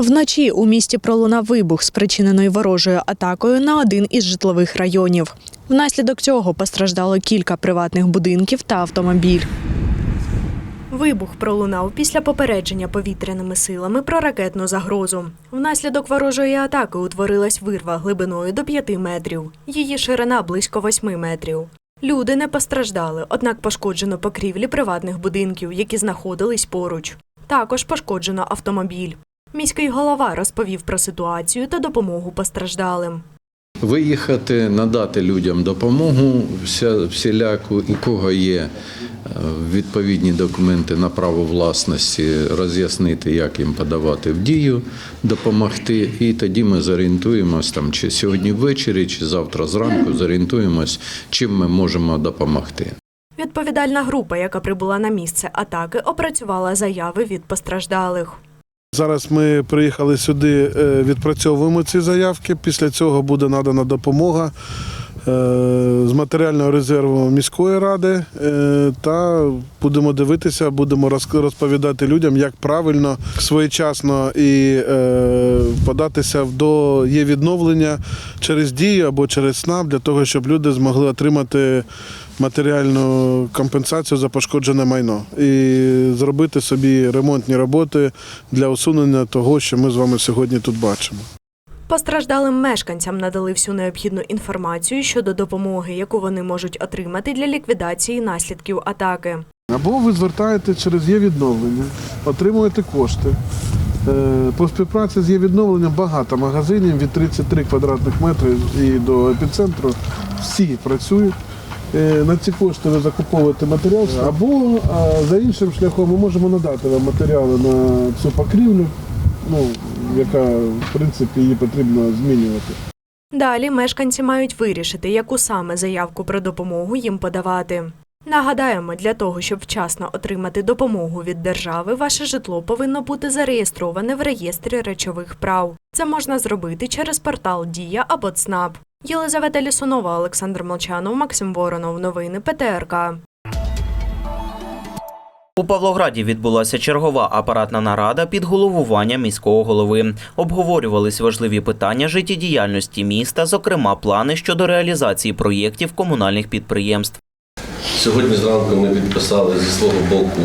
Вночі у місті пролунав вибух, спричинений ворожою атакою на один із житлових районів. Внаслідок цього постраждало кілька приватних будинків та автомобіль. Вибух пролунав після попередження повітряними силами про ракетну загрозу. Внаслідок ворожої атаки утворилась вирва глибиною до 5 метрів. Її ширина близько 8 метрів. Люди не постраждали, однак пошкоджено покрівлі приватних будинків, які знаходились поруч. Також пошкоджено автомобіль. Міський голова розповів про ситуацію та допомогу постраждалим. Виїхати, надати людям допомогу всіляку, у кого є е, відповідні документи на право власності, роз'яснити, як їм подавати в дію, допомогти. І тоді ми зорієнтуємось там, чи сьогодні ввечері, чи завтра зранку зорієнтуємось, чим ми можемо допомогти. Відповідальна група, яка прибула на місце атаки, опрацювала заяви від постраждалих. Зараз ми приїхали сюди, е, відпрацьовуємо ці заявки. Після цього буде надана допомога е, з матеріального резерву міської ради е, та будемо дивитися, будемо роз- розповідати людям, як правильно, своєчасно і податися до є відновлення через дію або через СНАП для того, щоб люди змогли отримати матеріальну компенсацію за пошкоджене майно і зробити собі ремонтні роботи для усунення того, що ми з вами сьогодні тут бачимо. Постраждалим мешканцям надали всю необхідну інформацію щодо допомоги, яку вони можуть отримати для ліквідації наслідків атаки. Або ви звертаєте через є відновлення, отримуєте кошти. Е, По співпраці з є відновленням багато магазинів від 33 квадратних метрів і до епіцентру. Всі працюють. Е, На ці кошти ви закуповуєте матеріал, або за іншим шляхом ми можемо надати вам матеріали на цю покрівлю, ну, яка в принципі її потрібно змінювати. Далі мешканці мають вирішити, яку саме заявку про допомогу їм подавати. Нагадаємо, для того, щоб вчасно отримати допомогу від держави, ваше житло повинно бути зареєстроване в реєстрі речових прав. Це можна зробити через портал Дія або ЦНАП. Єлизавета Лісунова, Олександр Молчанов, Максим Воронов. Новини ПТРК. У Павлограді відбулася чергова апаратна нарада під головування міського голови. Обговорювались важливі питання життєдіяльності міста, зокрема плани щодо реалізації проєктів комунальних підприємств. Сьогодні зранку ми підписали зі свого боку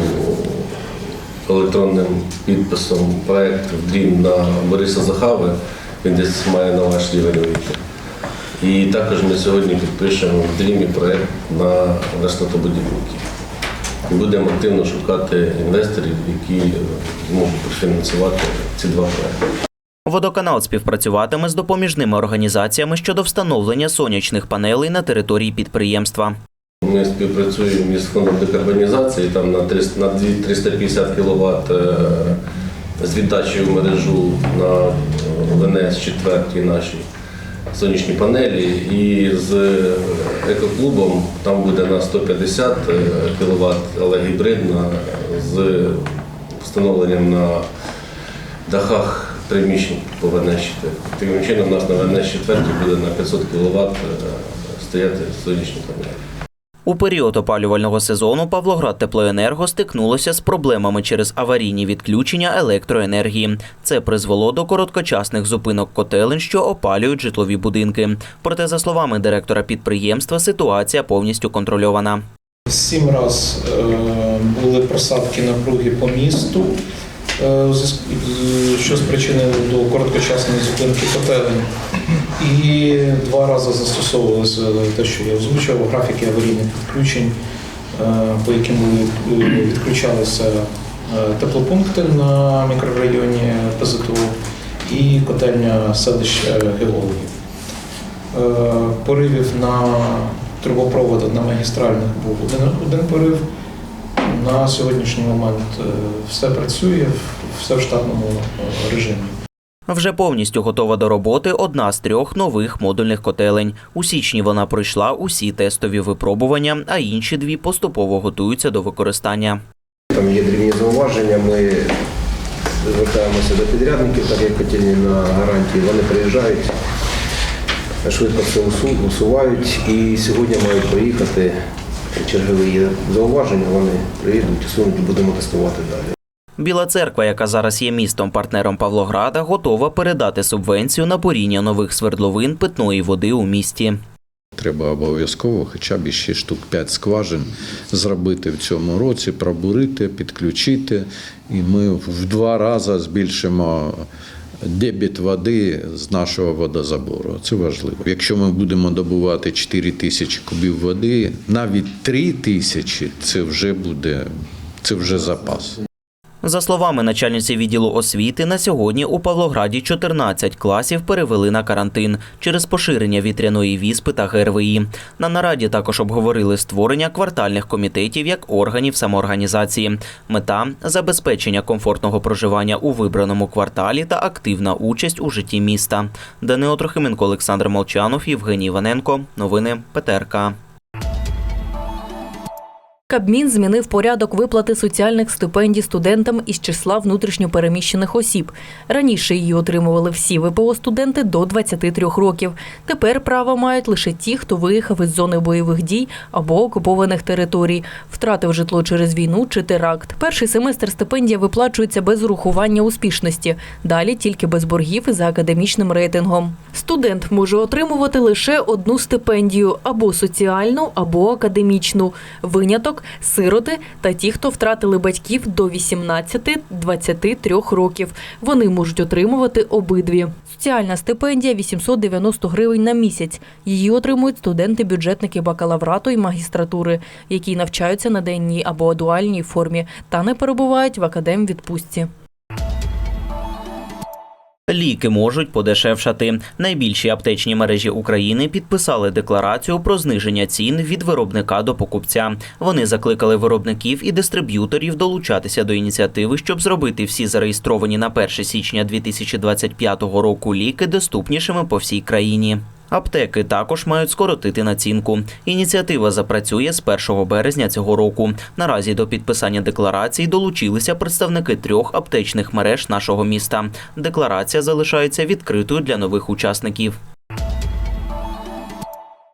електронним підписом проект в Дрім на Бориса Захави. Він десь має на ваш рівень вийти. І також ми сьогодні підпишемо в Дрімі проект на верстатобудівників. Будемо активно шукати інвесторів, які зможуть профінансувати ці два проекти. Водоканал співпрацюватиме з допоміжними організаціями щодо встановлення сонячних панелей на території підприємства. Ми співпрацюємо із фондом декарбонізації там на 300 на дві- 350 кВт з віддачею в мережу на е, ВНС четвертій нашій сонячні панелі. І з екоклубом там буде на 150 кВт, але гібридна з встановленням на дахах приміщень по Венещити. Таким чином у нас на ВНС 4 буде на 500 кВт стояти сонячні панелі. У період опалювального сезону Павлоград Теплоенерго стикнулося з проблемами через аварійні відключення електроенергії. Це призвело до короткочасних зупинок котелень, що опалюють житлові будинки. Проте, за словами директора підприємства, ситуація повністю контрольована. Сім раз е, були просадки напруги по місту, е, з- що спричинило до короткочасної зупинки котелень. І два рази застосовувалося те, що я озвучував, графіки аварійних відключень, е, по яким е, відключалися е, теплопункти на мікрорайоні ПЗТУ і котельня селища геологів. Поривів на трубопроводах на магістральних був один, один порив. На сьогоднішній момент все працює, все в штатному режимі. Вже повністю готова до роботи одна з трьох нових модульних котелень. У січні вона пройшла усі тестові випробування, а інші дві поступово готуються до використання. Там є дрібні зауваження, ми звертаємося до підрядників, так як котельні на гарантії. Вони приїжджають, швидко усу- усувають і сьогодні мають приїхати чергові зауваження, вони приїдуть, усунуть і будемо тестувати далі. Біла церква, яка зараз є містом партнером Павлограда, готова передати субвенцію на поріння нових свердловин питної води у місті. Треба обов'язково хоча б ще штук 5 скважин зробити в цьому році, пробурити, підключити. І ми в два рази збільшимо дебіт води з нашого водозабору. Це важливо. Якщо ми будемо добувати 4 тисячі кубів води, навіть 3 тисячі це вже буде це вже запас. За словами начальниці відділу освіти, на сьогодні у Павлограді 14 класів перевели на карантин через поширення вітряної віспи та ГРВІ. На нараді також обговорили створення квартальних комітетів як органів самоорганізації. Мета забезпечення комфортного проживання у вибраному кварталі та активна участь у житті міста. Данило Трохименко, Олександр Молчанов, Євгеній Іваненко. Новини ПТРК. Кабмін змінив порядок виплати соціальних стипендій студентам із числа внутрішньопереміщених осіб. Раніше її отримували всі ВПО студенти до 23 років. Тепер право мають лише ті, хто виїхав із зони бойових дій або окупованих територій, втратив житло через війну чи теракт. Перший семестр стипендія виплачується без урахування успішності. Далі тільки без боргів і за академічним рейтингом. Студент може отримувати лише одну стипендію або соціальну, або академічну. Виняток сироти та ті, хто втратили батьків до 18-23 років. Вони можуть отримувати обидві. Соціальна стипендія 890 гривень на місяць. Її отримують студенти-бюджетники бакалаврату і магістратури, які навчаються на денній або дуальній формі та не перебувають в академвідпустці. Ліки можуть подешевшати. Найбільші аптечні мережі України підписали декларацію про зниження цін від виробника до покупця. Вони закликали виробників і дистриб'юторів долучатися до ініціативи, щоб зробити всі зареєстровані на 1 січня 2025 року ліки доступнішими по всій країні. Аптеки також мають скоротити націнку. Ініціатива запрацює з 1 березня цього року. Наразі до підписання декларації долучилися представники трьох аптечних мереж нашого міста. Декларація залишається відкритою для нових учасників.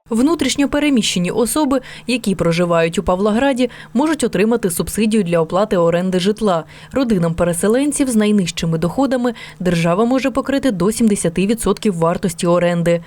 Внутрішньо переміщені особи, які проживають у Павлограді, можуть отримати субсидію для оплати оренди житла. Родинам переселенців з найнижчими доходами держава може покрити до 70% вартості оренди.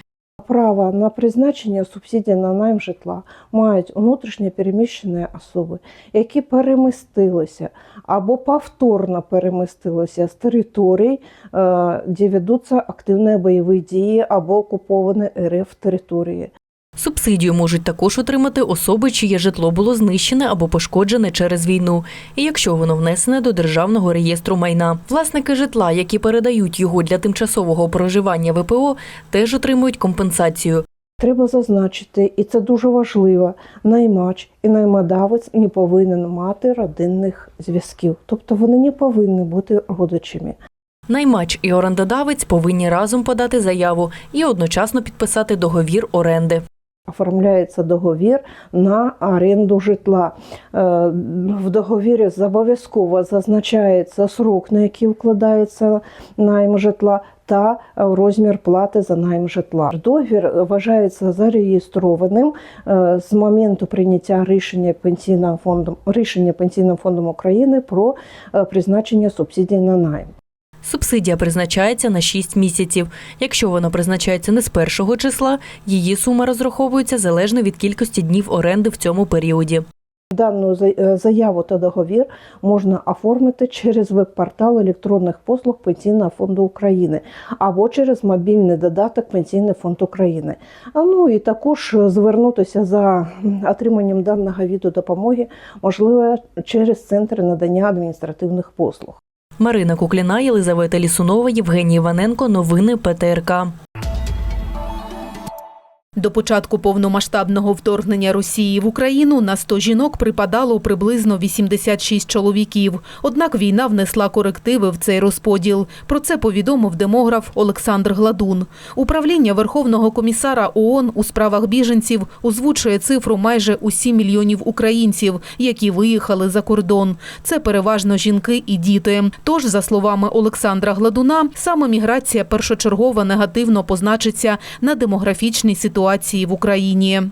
Право на призначення субсидій на найм житла мають внутрішньо переміщені особи, які перемістилися або повторно перемістилися з територій, е, де ведуться активні бойові дії або окуповані РФ території. Субсидію можуть також отримати особи, чиє житло було знищене або пошкоджене через війну, і якщо воно внесене до державного реєстру майна. Власники житла, які передають його для тимчасового проживання ВПО, теж отримують компенсацію. Треба зазначити, і це дуже важливо, наймач і наймодавець не повинен мати родинних зв'язків, тобто вони не повинні бути родичами. Наймач і орендодавець повинні разом подати заяву і одночасно підписати договір оренди. Оформляється договір на оренду житла. Е, В договірі обов'язково зазначається срок, на який вкладається найм житла, та розмір плати за найм житла. Договір вважається зареєстрованим е, з моменту прийняття рішення пенсійним фондом рішення пенсійним фондом України про е, призначення субсидій на найм. Субсидія призначається на 6 місяців. Якщо вона призначається не з першого числа, її сума розраховується залежно від кількості днів оренди в цьому періоді. Дану е, заяву та договір можна оформити через веб-портал електронних послуг Пенсійного фонду України або через мобільний додаток Пенсійний фонд України. А ну і також звернутися за отриманням даного віду допомоги можливо через центр надання адміністративних послуг. Марина Кукліна, Єлизавета Лісунова, Євгеній Іваненко. Новини ПТРК. До початку повномасштабного вторгнення Росії в Україну на 100 жінок припадало приблизно 86 чоловіків. Однак війна внесла корективи в цей розподіл. Про це повідомив демограф Олександр Гладун. Управління Верховного комісара ООН у справах біженців озвучує цифру майже у 7 мільйонів українців, які виїхали за кордон. Це переважно жінки і діти. Тож, за словами Олександра Гладуна, саме міграція першочергово негативно позначиться на демографічній ситуації в Україні.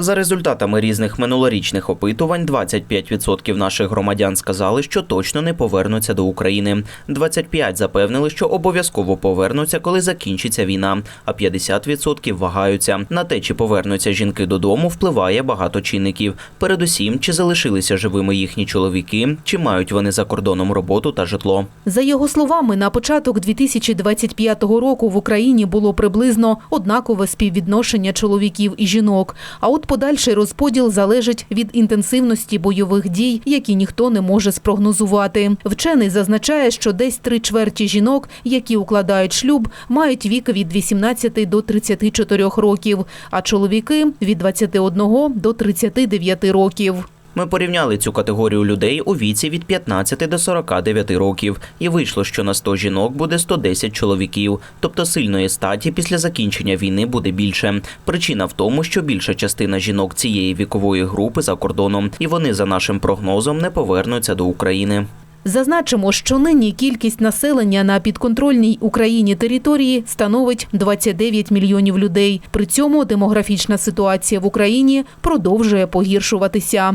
За результатами різних минулорічних опитувань, 25% наших громадян сказали, що точно не повернуться до України. 25% запевнили, що обов'язково повернуться, коли закінчиться війна. А 50% вагаються. На те, чи повернуться жінки додому, впливає багато чинників. Передусім, чи залишилися живими їхні чоловіки, чи мають вони за кордоном роботу та житло. За його словами, на початок 2025 року в Україні було приблизно однакове співвідношення чоловіків і жінок. А от подальший розподіл залежить від інтенсивності бойових дій, які ніхто не може спрогнозувати. Вчений зазначає, що десь три чверті жінок, які укладають шлюб, мають вік від 18 до 34 років, а чоловіки від 21 до 39 років. Ми порівняли цю категорію людей у віці від 15 до 49 років, і вийшло, що на 100 жінок буде 110 чоловіків, тобто сильної статі після закінчення війни буде більше. Причина в тому, що більша частина жінок цієї вікової групи за кордоном, і вони за нашим прогнозом не повернуться до України. Зазначимо, що нині кількість населення на підконтрольній Україні території становить 29 мільйонів людей. При цьому демографічна ситуація в Україні продовжує погіршуватися.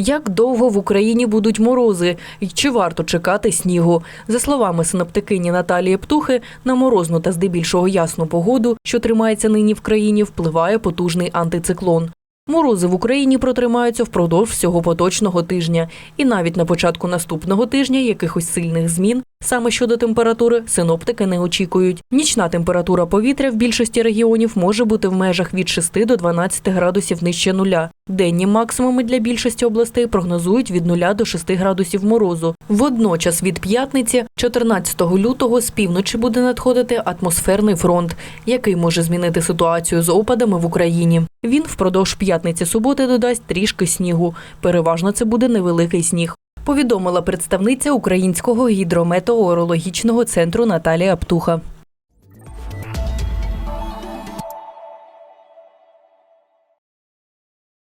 Як довго в Україні будуть морози і чи варто чекати снігу? За словами синоптикині Наталії Птухи, на морозну та здебільшого ясну погоду, що тримається нині в країні, впливає потужний антициклон. Морози в Україні протримаються впродовж всього поточного тижня, і навіть на початку наступного тижня якихось сильних змін саме щодо температури синоптики не очікують. Нічна температура повітря в більшості регіонів може бути в межах від 6 до 12 градусів нижче нуля. Денні максимуми для більшості областей прогнозують від 0 до 6 градусів морозу. Водночас від п'ятниці, 14 лютого, з півночі буде надходити атмосферний фронт, який може змінити ситуацію з опадами в Україні. Він впродовж п'ятниці-суботи додасть трішки снігу. Переважно це буде невеликий сніг. Повідомила представниця Українського гідрометеорологічного центру Наталія Птуха.